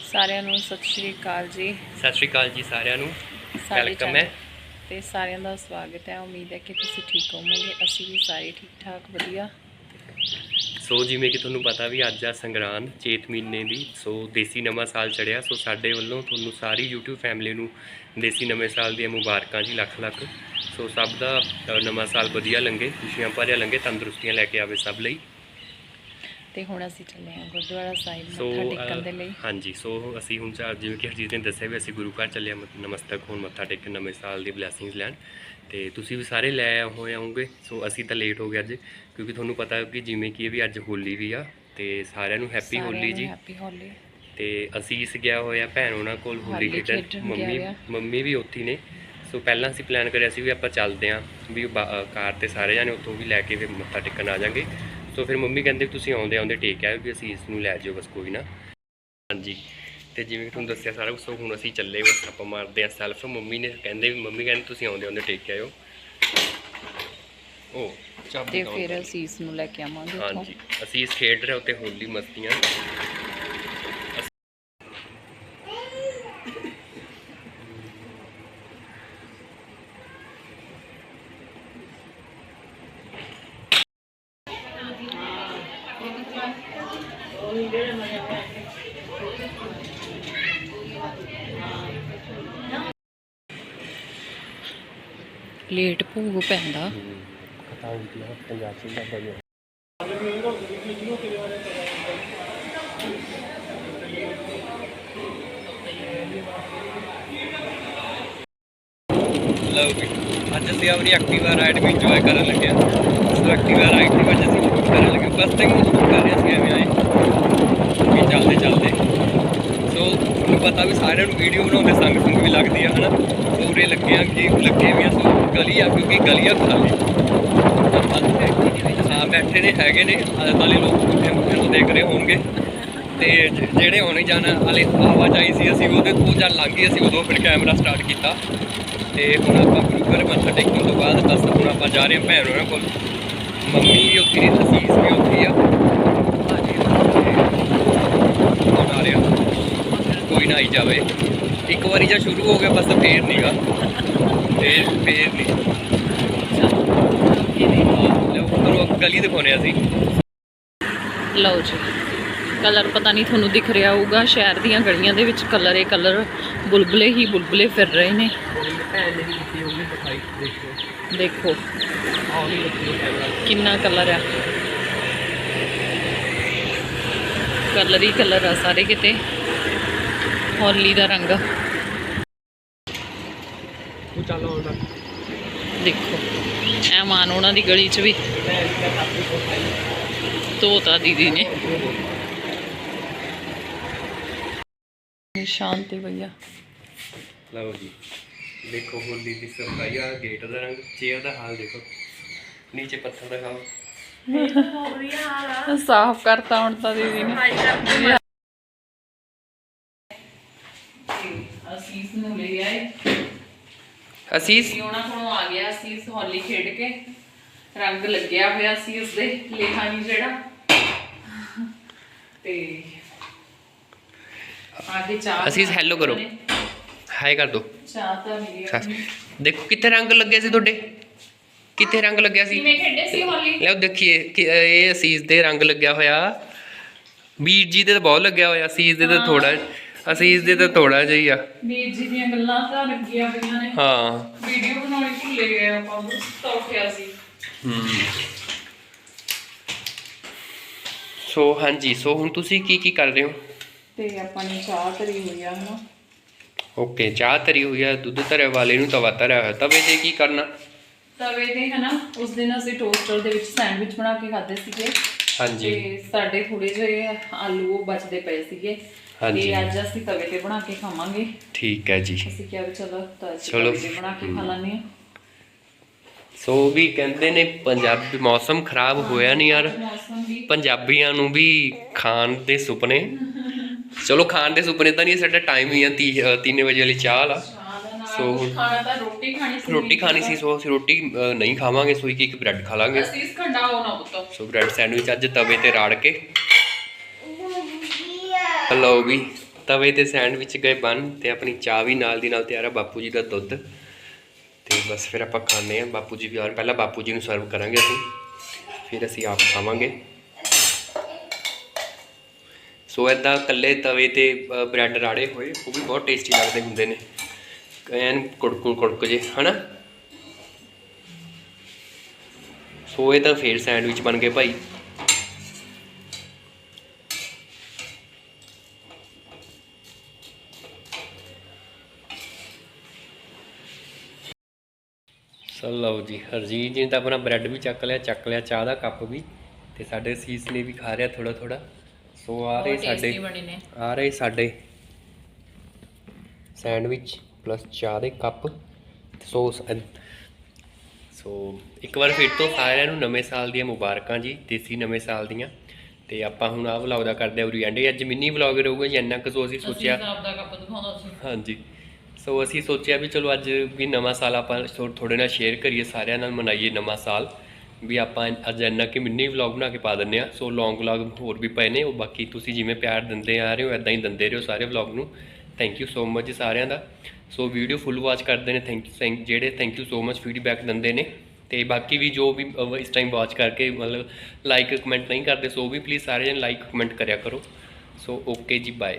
ਸਾਰਿਆਂ ਨੂੰ ਸਤਿ ਸ਼੍ਰੀ ਅਕਾਲ ਜੀ। ਸਤਿ ਸ਼੍ਰੀ ਅਕਾਲ ਜੀ ਸਾਰਿਆਂ ਨੂੰ। ਸਾਡੇ ਵੈਲਕਮ channel ਹੈ। ਤੇ ਸਾਰਿਆਂ ਦਾ ਸਵਾਗਤ ਹੈ। ਉਮੀਦ ਹੈ ਕਿ ਤੁਸੀਂ ਠੀਕ ਹੋਵੋਗੇ। ਅਸੀਂ ਵੀ ਸਾਰੇ ਠੀਕ ਠਾਕ ਵਧੀਆ। ਸੋ ਜਿਵੇਂ ਕਿ ਤੁਹਾਨੂੰ ਪਤਾ ਵੀ ਅੱਜ ਆ ਸੰਗਰਾਂਦ ਚੇਤ ਮਹੀਨੇ ਦੀ। ਸੋ ਦੇਸੀ ਨਵਾਂ ਸਾਲ ਚੜਿਆ। ਸੋ ਸਾਡੇ ਵੱਲੋਂ ਤੁਹਾਨੂੰ ਸਾਰੀ YouTube ਫੈਮਿਲੀ ਨੂੰ ਦੇਸੀ ਨਵੇਂ ਸਾਲ ਦੀਆਂ ਮੁਬਾਰਕਾਂ ਜੀ ਲੱਖ ਲੱਖ। ਸੋ ਸਭ ਦਾ ਅ, ਨਵਾਂ ਸਾਲ ਵਧੀਆ ਲੰਘੇ ਖੁਸ਼ੀਆਂ ਭਰਿਆ ਲੰਘੇ ਤੰਦਰੁਸਤੀਆਂ ਲੈ ਕੇ ਆਵੇ ਸਭ ਲਈ। ਤੇ ਹੁਣ ਅਸੀਂ ਚੱਲੇ ਹਾਂ ਗੁਰਦੁਆਰਾ ਸਾਹਿਬ ਮੱਥਾ ਟੇਕਣ ਦੇ ਲਈ। ਹਾਂਜੀ ਸੋ ਅਸੀਂ ਹੁਣ ਚਾ ਜਿਵੇਂ ਕਿ ਹਰਜੀਤ ਨੇ ਦੱਸਿਆ ਵੀ ਅਸੀਂ ਗੁਰੂ ਘਰ ਚੱਲੇ ਹਾਂ ਨਮਸਤਕ ਹੋਣ ਮੱਥਾ ਟੇਕਣ ਨਵੇਂ ਸਾਲ ਦੀ ਬਲੇਸਿੰਗਸ ਲੈਣ। ਤੇ ਤੁਸੀਂ ਵੀ ਸਾਰੇ ਲੈ ਹੋਏ ਆਉਂਗੇ ਸੋ ਅਸੀਂ ਤਾਂ ਲੇਟ ਹੋ ਗਏ ਅੱਜ ਕਿਉਂਕਿ ਤੁਹਾਨੂੰ ਪਤਾ ਹੈ ਕਿ ਜਿਵੇਂ ਕਿ ਇਹ ਵੀ ਅੱਜ ਹੋਲੀ ਵੀ ਆ ਤੇ ਸਾਰਿਆਂ ਨੂੰ ਹੈਪੀ ਹੋਲੀ ਜੀ। ਹੈਪੀ ਹੋਲੀ। ਤੇ ਅਸੀਸ ਗਿਆ ਹੋਇਆ ਭੈਣ ਉਹਨਾਂ ਕੋਲ ਹੋਲੀ ਖੇਡਣ। ਮੰਮੀ। ਮੰਮੀ ਵੀ ਉੱਥੇ ਨੇ। ਸੋ ਪਹਿਲਾਂ ਅਸੀਂ ਪਲਾਨ ਕਰਿਆ ਸੀ ਵੀ ਆਪਾਂ ਚੱਲਦੇ ਆਂ ਵੀ ਕਾਰ ਤੇ ਸਾਰੇ ਜਾਣੇ ਉੱਥੋਂ ਵੀ ਲੈ ਕੇ ਫਿਰ ਮੱਥਾ ਟੇਕਣ ਆ ਜਾਾਂਗੇ। ਸੋ ਫਿਰ ਮੰਮੀ ਕਹਿੰਦੇ ਤੁਸੀਂ ਆਉਂਦੇ ਆਉਂਦੇ ਟੇਕ ਆਇਓ ਵੀ ਅਸੀਂ ਇਸ ਨੂੰ ਲੈ ਜਾਓ ਬਸ ਕੋਈ ਨਾ। ਹਾਂਜੀ ਤੇ ਜਿਵੇਂ ਕਿ ਤੁਹਾਨੂੰ ਦੱਸਿਆ ਸਾਰਾ ਕੁਛ ਸੋ ਹੁਣ ਅਸੀਂ ਚੱਲੇ ਬਸ ਆਪਾਂ ਮਾਰਦੇ ਆਂ ਸੈਲਫ ਮੰਮੀ ਨੇ ਕਹਿੰਦੇ ਵੀ ਮੰਮੀ ਕਹਿੰਦੇ ਤੁਸੀਂ ਆਉਂਦੇ ਆਉਂਦੇ ਟੇਕ ਆਇਓ। ਉਹ ਚਾਬੀ ਤੇ ਫਿਰ ਅਸੀਂ ਇਸ ਨੂੰ ਲੈ ਕੇ ਆਵਾਂਗੇ ਹਾਂਜੀ ਅਸੀਂ ਇਸ ਖੇਡ ਰਹੇ ਉੱਤੇ ਹੋਲੀ ਮਸਤੀਆਂ। ਲੇਟ ਭੂਗ ਪੈਂਦਾ। ਕਥਾ ਹੁੰਦੀ ਹੈ ਪੰਜਾਬ ਸਿੰਘ ਦਾ ਬਈ ਲਓ ਅੱਜ ਅਸੀਂ ਆਪਣੀ ਐਕਟਿਵਾ ਰਾਈਡ ਵੀ ਇੰਜੋਏ ਕਰਨ ਲੱਗੇ ਹਾਂ। ਸੋ ਐਕਟਿਵਾ ਰਾਈਡ ਦੀ ਅਸੀਂ ਕਰਨ ਲੱਗੇ। ਫਸਟ ਟਾਈਮ ਸ਼ੂਟ ਕਰ ਰਿਹਾ ਸੀ ਐਵੇਂ ਆਏ। ਵੀ ਚੱਲਦੇ ਚੱਲਦੇ। ਸੋ ਤੁਹਾਨੂੰ ਪਤਾ ਵੀ ਸਾਰਿਆਂ ਨੂੰ ਵੀਡੀਓ ਬਣਾਉਂਦੇ ਸੰਗ ਸੰਗ ਵੀ ਲੱਗਦੀ ਆ, ਹਨਾ? ਸੋ ਉਰੇ ਲੱਗੇ ਆ ਕਿ ਲੱਗੇ ਵੀ ਆ ਸੋ ਗਲੀ ਆ, ਕਿਉਂਕਿ ਗਲੀ ਆ ਖਾਲੀ। ਹਾਂ, ਬੈਠੇ ਨੇ, ਹੈਗੇ ਨੇ। ਆਲੇ ਦੁਆਲੇ ਲੋਕ ਪੁੱਠੇ ਮੁੱਠੇ ਨੂੰ ਦੇਖ ਰਹੇ ਹੋਣਗੇ। ਤੇ ਜਿਹੜੇ ਆਉਣੇ ਜਾਣ ਵਾਲੇ ਆਵਾਜਾਈ ਸੀ ਅਸੀਂ, ਉਹਦੇ ਤੋਂ ਜਦ ਲੰਘ ਗਏ ਅਸੀਂ, ਉਦੋਂ ਫਿਰ ਕੈਮਰਾ ਸਟਾਰਟ ਕੀਤਾ। ਤੇ ਹੁਣ ਆਪਾਂ ਗੁਰੂ ਘਰ ਮੱਥਾ ਟੇਕਣ ਤੋਂ ਬਾਅਦ ਬਸ ਹੁਣ ਆਪਾਂ ਜਾ ਰਹੇ ਹਾਂ ਭੈਣ ਹੋਰਾਂ ਕੋਲ। ਮੰਮੀ ਵੀ ਉੱਥੇ ਅਸੀਸ ਵੀ ਉੱਥੇ ਆ? ਹੁਣ ਰਿਹਾ ਕੋਈ ਨਾ ਆਈ ਜਾਵੇ। ਇੱਕ ਵਾਰੀ ਜਾਂ ਸ਼ੁਰੂ ਹੋ ਗਿਆ, ਬਸ ਫੇਰ ਨਹੀਂਗਾ ਫੇਰ ਫੇਰ ਨਹੀਂ ਲਓ, ਕਰੋ, ਗਲੀ ਦਿਖਾਉਣੇ ਅਸੀਂ। ਲਓ ਜੀ। ਕਲਰ ਪਤਾ ਨਹੀਂ ਤੁਹਾਨੂੰ ਦਿਖ ਰਿਹਾ ਹੋਊਗਾ ਸ਼ਹਿਰ ਦੀਆਂ ਗਲੀਆਂ ਦੇ ਵਿੱਚ ਕਲਰ ਇਹ ਕਲਰ ਬੁਲਬੁਲੇ ਹੀ ਬੁਲਬੁਲੇ ਫਿਰ ਰਹੇ ਨੇ। ਦੇਖੋ ਕਿੰਨਾ ਕਲਰ ਆ। ਕਲਰ ਹੀ ਕਲਰ ਆ ਸਾਰੇ ਕਿਤੇ। ਹੋਲੀ ਦਾ ਰੰਗ। ਦੇਖੋ ਐ ਮਾਨ ਉਹਨਾਂ ਦੀ ਗਲੀ 'ਚ ਵੀ। ਤੋਤਾ ਦੀਦੀ ਨੇ। ਸ਼ਾਂਤੀ ਭਈਆ ਲਓ ਜੀ ਦੇਖੋ ਹੋਲੀ ਦੀ ਸਫ਼ਾਈ ਆ ਗੇਟ ਦਾ ਰੰਗ ਚੇਅਰ ਦਾ ਹਾਲ ਦੇਖੋ ਨੀਚੇ ਪੱਥਰ ਦਿਖਾਓ ਸਾਫ਼ ਕਰਤਾ ਹੁਣ ਤਾਂ ਦੀਦੀ ਨੇ। ਅਸੀਸ ਨੂੰ ਲੈ ਆਏ। ਅਸੀਸ? ਸੀ ਉਹਨਾਂ ਕੋਲੋਂ ਆ ਗਿਆ ਸੀ ਹੋਲੀ ਖੇਡ ਕੇ। ਰੰਗ ਲੱਗਿਆ ਹੋਇਆ ਸੀ ਉਸਦੇ ਲੇਖਾ ਨਹੀਂ ਜਿਹੜਾ। ਤੇ ਆਗੇ ਚਾਹ ਅਸੀਸ hello ਕਰੋ। ਹਾਈ ਕਰ ਦੋ। ਚਾਹ ਤਾਂ ਮਿਲੀ ਉਹਨੂੰ। ਦੇਖੋ ਕਿੱਥੇ ਰੰਗ ਲੱਗਿਆ ਸੀ ਤੁਹਾਡੇ? ਕਿੱਥੇ ਰੰਗ ਲੱਗਿਆ ਸੀ? ਕਿਵੇਂ ਖੇਡੇ ਸੀ ਹੋਲੀ? ਲਓ ਦੇਖੀਏ ਕਿ ਇਹ ਅਸੀਸ ਦੇ ਰੰਗ ਲੱਗਿਆ ਹੋਇਆ। ਵੀਰ ਜੀ ਦੇ ਤਾਂ ਬਹੁਤ ਲੱਗਿਆ ਹੋਇਆ ਅਸੀਸ ਦੇ ਤਾਂ ਹਾਂ। ਥੋੜਾ ਅਸੀਸ ਦੇ ਤਾਂ ਥੋੜਾ ਜਿਹਾ ਹੀ ਆ। ਵੀਰ ਜੀ ਦੀਆਂ ਗੱਲਾਂ ਤਾਂ ਲੱਗੀਆਂ ਪਈਆਂ ਨੇ। ਹਾਂ। ਵੀਡੀਓ ਬਣਾਉਣੀ ਭੁੱਲੇ ਗਏ ਆਪਾਂ ਬਸ ਤਾਂ ਸੀ। ਹਮ ਸੋ ਹਾਂਜੀ ਸੋ ਹੁਣ ਤੁਸੀਂ ਕੀ ਕੀ ਕਰ ਰਹੇ ਹੋ? ਤੇ ਆਪਾਂ ਨੇ ਚਾਹ ਧਰੀ ਹੋਈ ਆ ਹਨਾ ਓਕੇ ਚਾਹ ਧਰੀ ਹੋਈ ਆ ਦੁੱਧ ਧਰਿਆ ਵਾਲੇ ਨੂੰ ਤਵਾ ਧਰਿਆ ਹੋਇਆ। ਤਵੇ ਤੇ ਕੀ ਕਰਨਾ? ਤਵੇ ਤੇ ਹਨਾ ਉਸ ਦਿਨ ਅਸੀਂ ਟੋਸਟਰ ਦੇ ਵਿੱਚ ਸੈਂਡਵਿਚ ਬਣਾ ਕੇ ਖਾਦੇ ਸੀਗੇ। ਹਾਂਜੀ। ਤੇ ਸਾਡੇ ਥੋੜੇ ਜਿਹੇ ਆਲੂ ਉਹ ਬਚਦੇ ਪਏ ਸੀਗੇ। ਹਾਂਜੀ। ਅੱਜ ਅਸੀਂ ਤਵੇ ਤੇ ਬਣਾ ਕੇ ਖਾਵਾਂਗੇ। ਠੀਕ ਹੈ ਜੀ। ਅਸੀਂ ਕਿਹਾ ਵੀ ਚਲੋ ਤਾਂ ਅੱਜ ਚਲੋ। ਤਵੇ ਤੇ ਬਣਾ ਕੇ ਖਾ ਹਾਂ। ਸੋ ਵੀ ਕਹਿੰਦੇ ਨੇ ਪੰਜਾਬੀ ਮੌਸਮ ਖਰਾਬ ਹੋਇਆ ਨਹੀਂ ਯਾਰ। ਪੰਜਾਬੀਆਂ ਨੂੰ ਵੀ ਖਾਣ ਦੇ ਸੁਪਨੇ। ਚਲੋ ਖਾਣ ਦੇ ਸੁਪਨੇ ਤਾਂ ਨਹੀਂ ਸਾਡਾ ਟਾਈਮ ਹੀ ਆ 3 ਵਜੇ ਵਾਲੀ ਚਾਹ ਨਾਲ ਸੋ- ਖਾਣਾ ਤਾਂ ਰੋਟੀ ਖਾਣੀ ਸੀ ਰੋਟੀ ਖਾਣੀ ਸੀ ਸੋ ਅਸੀਂ ਰੋਟੀ ਨਹੀਂ ਖਾਵਾਂਗੇ ਸੋ ਇੱਕ ਇੱਕ ਬ੍ਰੈਡ ਖਾ ਲਾਂਗੇ। ਅਸੀਂ ਇਸ ਖੰਡਾਓ ਨਾ ਪੁੱਤ। ਸੋ ਬ੍ਰੈਡ ਸੈਂਡਵਿਚ ਅੱਜ ਤਵੇ ਤੇ ਰਾੜ ਕੇ। ਹਲੋ ਵੀ ਤਵੇ ਤੇ ਸੈਂਡਵਿਚ ਗਏ ਬਣ ਤੇ ਆਪਣੀ ਚਾਹ ਵੀ ਨਾਲ ਦੀ ਨਾਲ ਤਿਆਰ ਆ ਬਾਪੂ ਜੀ ਦਾ ਦੁੱਧ। ਤੇ ਬਸ ਫਿਰ ਆਪਾਂ ਖਾਣੇ ਆ ਬਾਪੂ ਜੀ ਵੀ ਆਉਣ ਪਹਿਲਾਂ ਬਾਪੂ ਜੀ ਨੂੰ ਸਰਵ ਕਰਾਂਗੇ ਅਸੀਂ। ਫਿਰ ਅਸੀਂ ਆਪ ਖਾਵਾਂਗੇ। ਸੋ ਇਦਾਂ ਕੱਲੇ ਤਵੇ ਤੇ ਬ੍ਰੈਡ ਰਾੜੇ ਹੋਏ, ਉਹ ਵੀ ਬਹੁਤ ਟੇਸਟੀ ਲੱਗਦੇ ਹੁੰਦੇ ਨੇ। ਐਨ ਕੁੜਕੁੜ ਕੁੜਕ ਜੇ, ਹਨਾ? ਸੋ ਇਹ ਤਾਂ ਫੇਰ ਸੈਂਡਵਿਚ ਬਣ ਗਏ ਭਾਈ। ਸੋ ਲਓ ਜੀ, ਹਰਜੀਤ ਜੀ ਨੇ ਤਾਂ ਆਪਣਾ ਬ੍ਰੈਡ ਵੀ ਚੱਕ ਲਿਆ ਚੱਕ ਲਿਆ ਚਾਹ ਦਾ ਕੱਪ ਵੀ, ਤੇ ਸਾਡੇ ਸੀਸ ਨੇ ਵੀ ਖਾ ਰਿਹਾ ਥੋੜਾ ਥੋੜਾ ਸੋ ਆ ਰਹੇ ਸਾਡੇ ਆ ਰਹੇ ਸਾਡੇ ਸੈਂਡਵਿਚ ਪਲੱਸ ਚਾਹ ਦੇ ਕੱਪ ਸੋਸ ਸੋ ਇੱਕ ਵਾਰ ਫਿਰ ਤੋਂ ਸਾਰਿਆਂ ਨੂੰ ਨਵੇਂ ਸਾਲ ਦੀਆਂ ਮੁਬਾਰਕਾਂ ਜੀ ਦੇਸੀ ਨਵੇਂ ਸਾਲ ਦੀਆਂ। ਤੇ ਆਪਾਂ ਹੁਣ ਆਹ ਵਲੌਗ ਦਾ ਕਰਦੇ ਆ ਉਰੀ ਐਂਡ ਅੱਜ ਮਿੰਨੀ ਵਲੌਗ ਰਹੂਗਾ ਜੀ ਇੰਨਾ ਕੁ ਸੋ ਅਸੀਂ ਸੋਚਿਆ। ਸੀ। ਹਾਂਜੀ। ਸੋ ਅਸੀਂ ਸੋਚਿਆ ਵੀ ਚਲੋ ਅੱਜ ਵੀ ਨਵਾਂ ਸਾਲ ਆਪਾਂ ਥੋੜੇ ਨਾਲ ਸ਼ੇਅਰ ਕਰੀਏ ਸਾਰਿਆਂ ਨਾਲ ਮਨਾਈਏ ਨਵਾਂ ਸਾਲ। ਵੀ ਆਪਾਂ ਅੱਜ ਇੰਨਾ ਕਿ ਮਿੰਨੀ ਵਲੌਗ ਬਣਾ ਕੇ ਪਾ ਦਿੰਨੇ ਆ ਸੋ ਲੌਂਗ ਵਲੌਗ ਹੋਰ ਵੀ ਪਏ ਨੇ, ਉਹ ਬਾਕੀ ਤੁਸੀਂ ਜਿਵੇਂ ਪਿਆਰ ਦਿੰਦੇ ਆ ਰਹੇ ਹੋ ਇਦਾਂ ਹੀ ਦਿੰਦੇ ਰਹੋ ਸਾਰੇ ਵਲੌਗ ਨੂੰ। ਥੈਂਕ ਯੂ ਸੋ ਮਚ ਸਾਰਿਆਂ ਦਾ। ਸੋ ਵੀਡੀਓ ਫੁੱਲ ਵਾਚ ਕਰਦੇ ਨੇ ਥੈਂਕ ਯੂ ਜਿਹੜੇ thank you so much feedback ਦਿੰਦੇ ਨੇ। ਤੇ ਬਾਕੀ ਵੀ ਜੋ ਵੀ ਇਸ ਟਾਈਮ ਵਾਚ ਕਰਕੇ ਮਤਲਬ ਲਾਈਕ ਕਮੈਂਟ ਨਹੀਂ ਕਰਦੇ ਸੋ ਵੀ ਪਲੀਜ਼ ਸਾਰੇ ਜਣ ਲਾਈਕ ਕਮੈਂਟ ਕਰਿਆ ਕਰੋ। ਸੋ ਓਕੇ ਜੀ ਬਾਏ